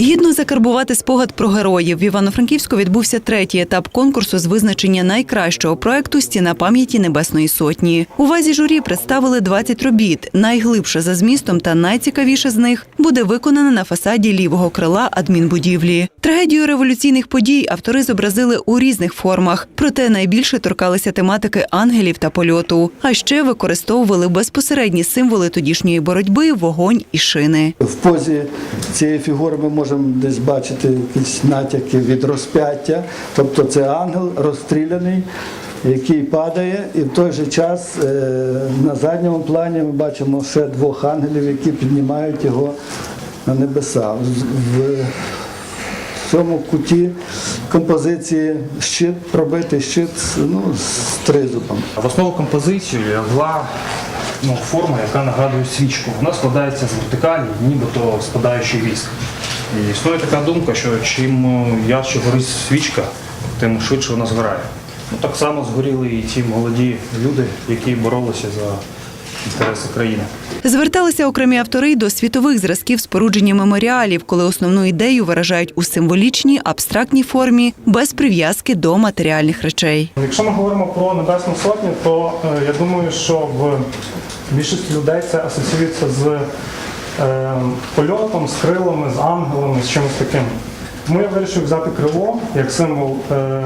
Гідно закарбувати спогад про героїв. В Івано-Франківську відбувся третій етап конкурсу з визначення найкращого проекту Стіна пам'яті Небесної Сотні. У вазі журі представили 20 робіт. Найглибше за змістом та найцікавіше з них буде виконане на фасаді лівого крила адмінбудівлі. Трагедію революційних подій автори зобразили у різних формах, проте найбільше торкалися тематики ангелів та польоту. А ще використовували безпосередні символи тодішньої боротьби, вогонь і шини. В позі цієї фігури ми можемо десь бачити якісь натяки від розп'яття, тобто це ангел розстріляний, який падає, і в той же час е, на задньому плані ми бачимо ще двох ангелів, які піднімають його на небеса. В- цьому куті композиції щит, пробитий щит ну, з тризубом. В основу композиції лягла ну, форма, яка нагадує свічку. Вона складається з вертикалі, нібито спадаючий віск. І існує така думка, що чим е, ярче горить свічка, тим швидше вона згорає. Ну, так само згоріли і ті молоді люди, які боролися за інтереси країни. Зверталися окремі автори до світових зразків спорудження меморіалів, коли основну ідею виражають у символічній, абстрактній формі, без прив'язки до матеріальних речей. Якщо ми говоримо про Небесну Сотню, то е, я думаю, що в більшості людей це асоціюється з е, польотом, з крилами, з ангелами, з чимось таким. Тому я вирішив взяти крило як символ е,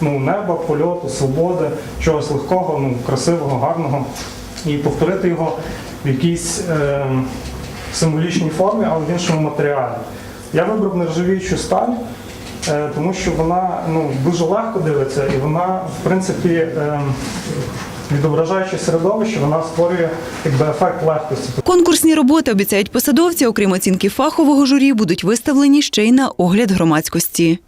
ну, неба, польоту, свободи, чогось легкого, ну, красивого, гарного, і повторити його в якійсь е, символічній формі, але в іншому матеріалі. Я вибрав нержавіючу сталь, Е, тому що вона ну, дуже легко дивиться і вона, в принципі, е, відображаючи середовище, вона створює якби, ефект легкості. Конкурсні роботи обіцяють посадовці, окрім оцінки фахового журі, будуть виставлені ще й на огляд громадськості.